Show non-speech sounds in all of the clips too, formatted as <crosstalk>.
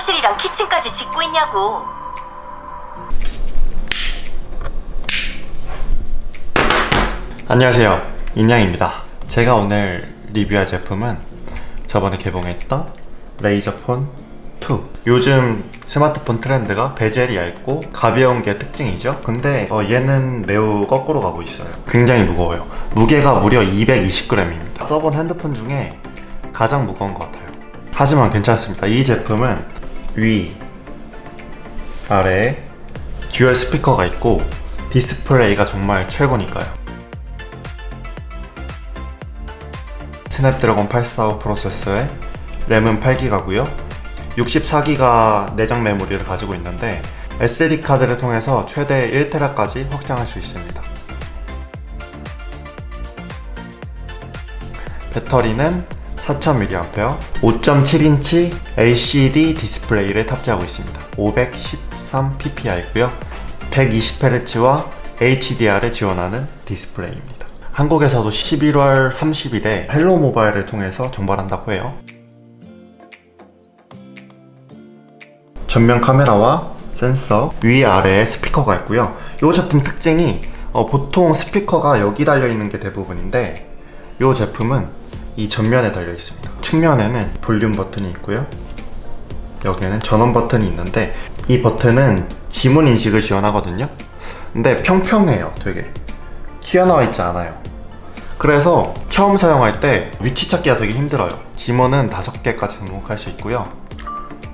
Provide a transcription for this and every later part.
사무실이랑 키친까지 짓고 있냐고. 안녕하세요. 인양입니다. 제가 오늘 리뷰할 제품은 저번에 개봉했던 레이저폰 2 요즘 스마트폰 트렌드가 베젤이 얇고 가벼운 게 특징이죠. 근데 어, 얘는 매우 거꾸로 가고 있어요. 굉장히 무거워요. 무게가 무려 220g입니다. 써본 핸드폰 중에 가장 무거운 것 같아요. 하지만 괜찮습니다. 이 제품은 위 아래에 듀얼 스피커가 있고 디스플레이가 정말 최고니까요 스냅드래곤 845 프로세서에 램은 8기가고요. 64기가 내장 메모리를 가지고 있는데 SD 카드를 통해서 최대 1테라까지 확장할 수 있습니다. 배터리는 4000mAh, 5.7인치 LCD 디스플레이를 탑재하고 있습니다. 513ppi고요. 120Hz와 HDR을 지원하는 디스플레이입니다. 한국에서도 11월 30일에 헬로 모바일을 통해서 정발한다고 해요. 전면 카메라와 센서, 위 아래에 스피커가 있고요. 이 제품 특징이 어, 보통 스피커가 여기 달려 있는 게 대부분인데 이 제품은 이 전면에 달려 있습니다. 측면에는 볼륨 버튼이 있고요. 여기에는 전원 버튼이 있는데 이 버튼은 지문 인식을 지원하거든요. 근데 평평해요, 되게. 튀어나와 있지 않아요. 그래서 처음 사용할 때 위치 찾기가 되게 힘들어요. 지문은 5개까지 등록할 수 있고요.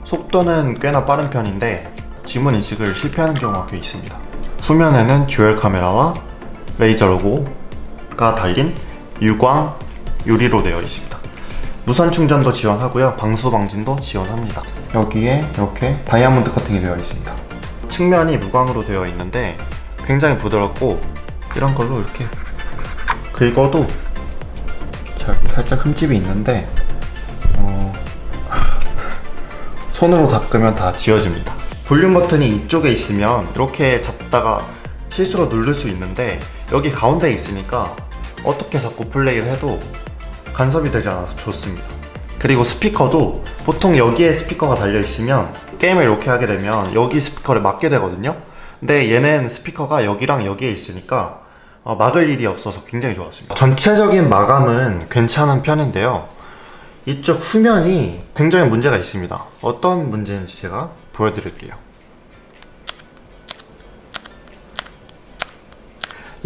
속도는 꽤나 빠른 편인데 지문 인식을 실패하는 경우가 꽤 있습니다. 후면에는 듀얼 카메라와 레이저 로고가 달린 유광 유리로 되어 있습니다. 무선 충전도 지원하고요. 방수 방진도 지원합니다. 여기에 이렇게 다이아몬드 커팅이 되어 있습니다. 측면이 무광으로 되어 있는데 굉장히 부드럽고 이런 걸로 이렇게 긁어도 저기 살짝 흠집이 있는데 어, <laughs> 손으로 닦으면 다 지워집니다. 볼륨 버튼이 이쪽에 있으면 이렇게 잡다가 실수로 누를 수 있는데 여기 가운데에 있으니까 어떻게 자꾸 플레이를 해도 간섭이 되지 않아서 좋습니다. 그리고 스피커도 보통 여기에 스피커가 달려 있으면 게임을 이렇게 하게 되면 여기 스피커를 막게 되거든요. 근데 얘는 스피커가 여기랑 여기에 있으니까 어, 막을 일이 없어서 굉장히 좋았습니다. 전체적인 마감은 괜찮은 편인데요. 이쪽 후면이 굉장히 문제가 있습니다. 어떤 문제인지 제가 보여드릴게요.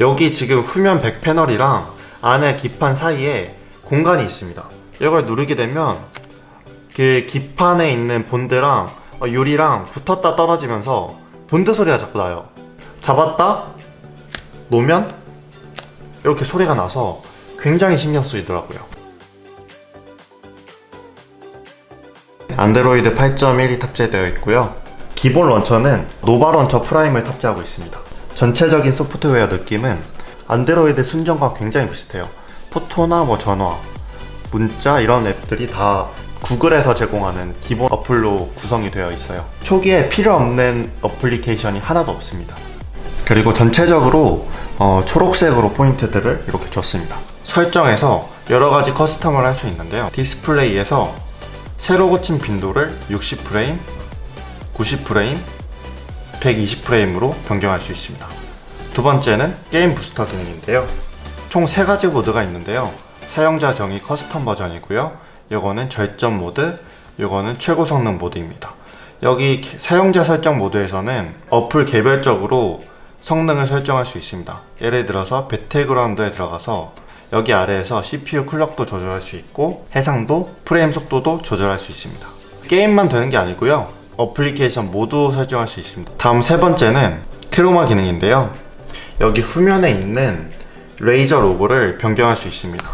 여기 지금 후면 백 패널이랑 안에 기판 사이에 공간이 있습니다. 이걸 누르게 되면 그 기판에 있는 본드랑 어, 유리랑 붙었다 떨어지면서 본드 소리가 자꾸 나요. 잡았다 놓으면 이렇게 소리가 나서 굉장히 신경 쓰이더라고요. 안드로이드 8.1이 탑재되어 있고요. 기본 런처는 노바 런처 프라임을 탑재하고 있습니다. 전체적인 소프트웨어 느낌은 안드로이드 순정과 굉장히 비슷해요. 포토나 뭐 전화, 문자 이런 앱들이 다 구글에서 제공하는 기본 어플로 구성이 되어 있어요. 초기에 필요 없는 어플리케이션이 하나도 없습니다. 그리고 전체적으로 어, 초록색으로 포인트들을 이렇게 줬습니다. 설정에서 여러 가지 커스텀을 할 수 있는데요. 디스플레이에서 새로 고친 빈도를 60프레임, 90프레임, 120프레임으로 변경할 수 있습니다. 두 번째는 게임 부스터 기능인데요. 총 세 가지 모드가 있는데요. 사용자 정의 커스텀 버전이고요. 이거는 절전 모드, 이거는 최고 성능 모드입니다. 여기 개- 사용자 설정 모드에서는 어플 개별적으로 성능을 설정할 수 있습니다. 예를 들어서 배틀그라운드에 들어가서 여기 아래에서 CPU 클럭도 조절할 수 있고 해상도, 프레임 속도도 조절할 수 있습니다. 게임만 되는 게 아니고요. 어플리케이션 모두 설정할 수 있습니다. 다음 세 번째는 크로마 기능인데요. 여기 후면에 있는 레이저 로고를 변경할 수 있습니다.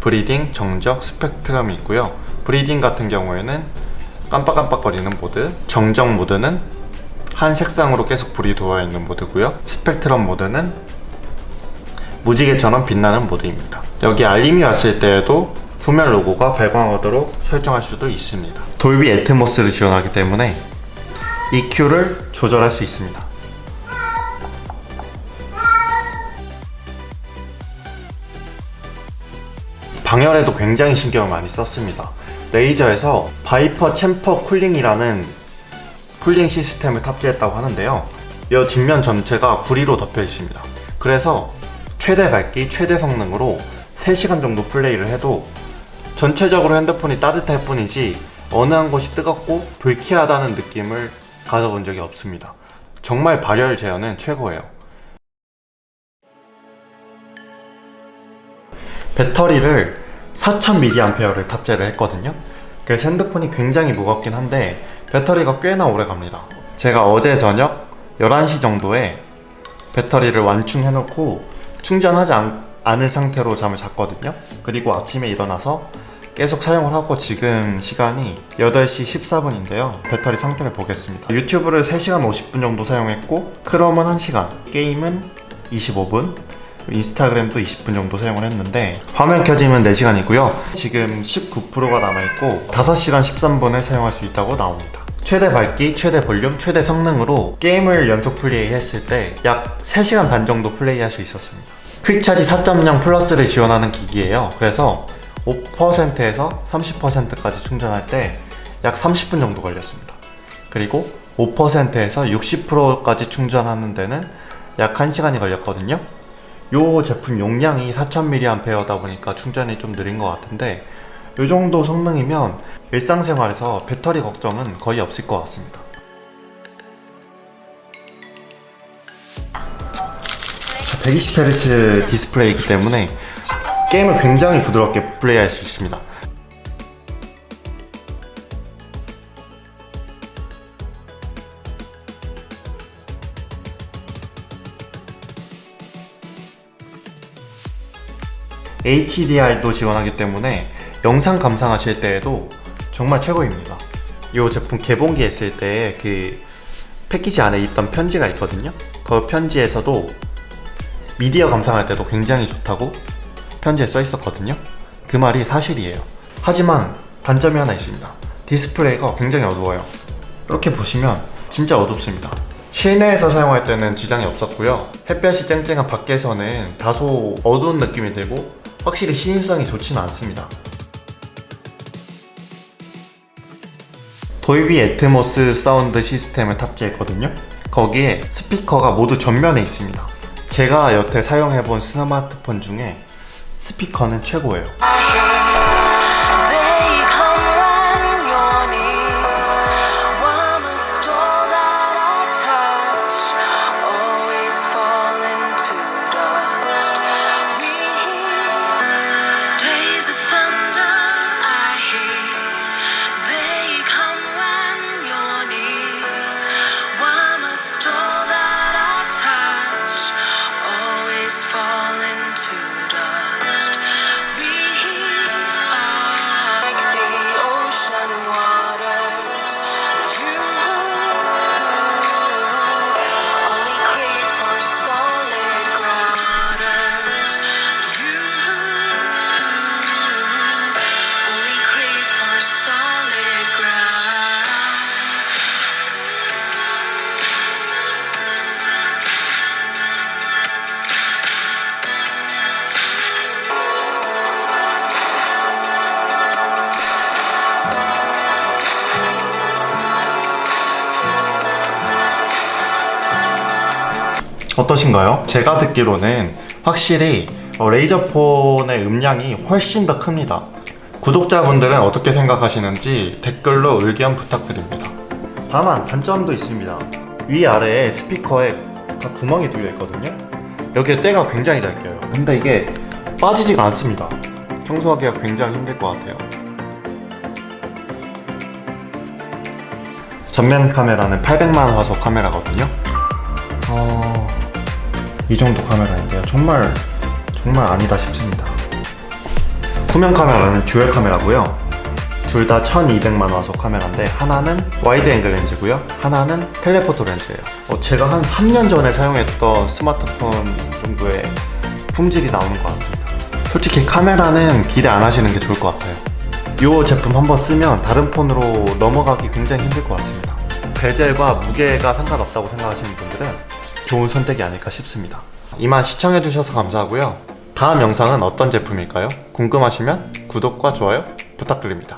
브리딩, 정적, 스펙트럼이 있고요. 브리딩 같은 경우에는 깜빡깜빡거리는 모드, 정적 모드는 한 색상으로 계속 불이 들어와 있는 모드고요. 스펙트럼 모드는 무지개처럼 빛나는 모드입니다. 여기 알림이 왔을 때에도 후면 로고가 발광하도록 설정할 수도 있습니다. 돌비 애트모스를 지원하기 때문에 EQ를 조절할 수 있습니다. 방열에도 굉장히 신경을 많이 썼습니다. 레이저에서 바이퍼 챔퍼 쿨링이라는 쿨링 시스템을 탑재했다고 하는데요. 이 뒷면 전체가 구리로 덮여 있습니다. 그래서 최대 밝기, 최대 성능으로 3시간 정도 플레이를 해도 전체적으로 핸드폰이 따뜻할 뿐이지 어느 한 곳이 뜨겁고 불쾌하다는 느낌을 가져본 적이 없습니다. 정말 발열 제어는 최고예요. 배터리를 4000mAh를 탑재를 했거든요. 그래서 핸드폰이 굉장히 무겁긴 한데 배터리가 꽤나 오래 갑니다. 제가 어제 저녁 11시 정도에 배터리를 완충해 놓고 충전하지 않, 않은 상태로 잠을 잤거든요. 그리고 아침에 일어나서 계속 사용을 하고 지금 시간이 8시 14분인데요. 배터리 상태를 보겠습니다. 유튜브를 3시간 50분 정도 사용했고 크롬은 1시간, 게임은 25분, 인스타그램도 20분 정도 사용을 했는데 화면 켜짐은 4시간이고요. 지금 19%가 남아있고 5시간 13분을 사용할 수 있다고 나옵니다. 최대 밝기, 최대 볼륨, 최대 성능으로 게임을 연속 플레이 했을 때 약 3시간 반 정도 플레이할 수 있었습니다. 퀵차지 4.0 플러스를 지원하는 기기예요. 그래서 5%에서 30%까지 충전할 때 약 30분 정도 걸렸습니다. 그리고 5%에서 60%까지 충전하는 데는 약 1시간이 걸렸거든요. 요 제품 용량이 4000mAh다 보니까 충전이 좀 느린 것 같은데 요 정도 성능이면 일상생활에서 배터리 걱정은 거의 없을 것 같습니다. 자, 120Hz 디스플레이이기 때문에 게임을 굉장히 부드럽게 플레이할 수 있습니다. HDR도 지원하기 때문에 영상 감상하실 때에도 정말 최고입니다. 이 제품 개봉기 했을 때 그 패키지 안에 있던 편지가 있거든요. 그 편지에서도 미디어 감상할 때도 굉장히 좋다고 편지에 써 있었거든요. 그 말이 사실이에요. 하지만 단점이 하나 있습니다. 디스플레이가 굉장히 어두워요. 이렇게 보시면 진짜 어둡습니다. 실내에서 사용할 때는 지장이 없었고요. 햇볕이 쨍쨍한 밖에서는 다소 어두운 느낌이 들고 확실히 시인성이 좋지는 않습니다. 돌비 애트모스 사운드 시스템을 탑재했거든요. 거기에 스피커가 모두 전면에 있습니다. 제가 여태 사용해본 스마트폰 중에 스피커는 최고예요. 어떠신가요? 제가 듣기로는 확실히 어, 레이저폰의 음량이 훨씬 더 큽니다. 구독자분들은 어떻게 생각하시는지 댓글로 의견 부탁드립니다. 다만 단점도 있습니다. 위아래에 스피커에 다 구멍이 뚫려 있거든요. 여기에 때가 굉장히 잘 껴요. 근데 이게 빠지지가 않습니다. 청소하기가 굉장히 힘들 것 같아요. 전면 카메라는 800만 화소 카메라거든요. 어... 이 정도 카메라인데요. 정말 정말 아니다 싶습니다. 후면 카메라는 듀얼 카메라고요. 둘 다 1200만 화소 카메라인데 하나는 와이드 앵글 렌즈고요. 하나는 텔레포토 렌즈예요. 어, 제가 한 3년 전에 사용했던 스마트폰 정도의 품질이 나오는 것 같습니다. 솔직히 카메라는 기대 안 하시는 게 좋을 것 같아요. 이 제품 한번 쓰면 다른 폰으로 넘어가기 굉장히 힘들 것 같습니다. 베젤과 무게가 상관없다고 생각하시는 분들은 좋은 선택이 아닐까 싶습니다. 이만 시청해주셔서 감사하고요. 다음 영상은 어떤 제품일까요? 궁금하시면 구독과 좋아요 부탁드립니다.